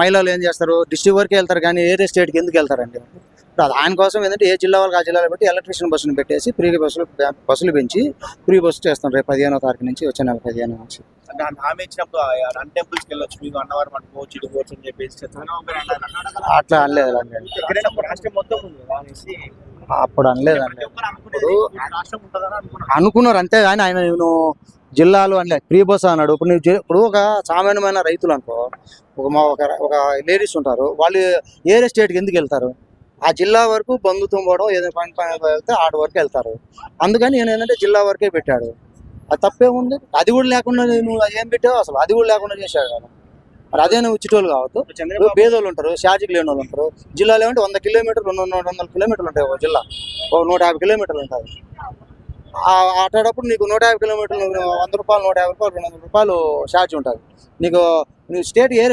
మహిళలు ఏం చేస్తారు? డిస్ట్రిక్ట్ వరకే వెళ్తారు కానీ ఏరే స్టేట్కి ఎందుకు వెళ్తారండి? ఇప్పుడు అది ఆయన కోసం ఏంటంటే ఏ జిల్లా వాళ్ళకి ఆ జిల్లాలో పెట్టి ఎలక్ట్రిషియన్ బస్సును పెట్టేసి ఫ్రీ బస్సులు బస్సులు పెంచి ఫ్రీ బస్సు చేస్తాం రేపు పదిహేనో తారీఖు నుంచి వచ్చే నెల పదిహేను నుంచి. హామీ ఇచ్చినప్పుడు టెంపుల్స్కి వెళ్ళొచ్చు మీకు అన్నవరం అనుకోవచ్చు ఇటుకోవచ్చు అని చెప్పేసి. అట్లా అనలేదు ఒక రాష్ట్రం మొత్తం కదా అనేసి. అప్పుడు అనుకున్నారు అంతే కానీ ఆయన నేను జిల్లాలు అనలే ఫ్రీ బస్ అన్నాడు. ఇప్పుడు నువ్వు ఇప్పుడు ఒక సామాన్యమైన రైతులు అనుకో ఒక మా ఒక ఒక లేడీస్ ఉంటారు వాళ్ళు ఏరే స్టేట్కి ఎందుకు వెళ్తారు? ఆ జిల్లా వరకు బంధుత్వం పోవడం ఏదో పని పని వెళ్తే ఆడ వరకు వెళ్తారు. అందుకని నేను ఏంటంటే జిల్లా వరకే పెట్టాడు. అది తప్పేముంది? అది కూడా లేకుండా నువ్వు అది ఏం పెట్టావు అసలు? అది కూడా లేకుండా చేశాడు కదా. మరి అదే నువ్వు చిట్టోళ్ళు కావద్దు. పేదోళ్ళు ఉంటారు షాజీకి లేని వాళ్ళు ఉంటారు. జిల్లాలో ఏమంటే వంద కిలోమీటర్లు రెండు రెండు వందల కిలోమీటర్లు ఉంటాయి ఒక జిల్లా. నూట యాభై కిలోమీటర్లు ఉంటుంది. ఆ- నీకు నూట యాభై కిలోమీటర్లు వంద రూపాయలు నూట యాభై రూపాయలు రెండు వందల రూపాయలు ఛార్జ్ ఉంటుంది. నీకు నువ్వు స్టేట్ ఏ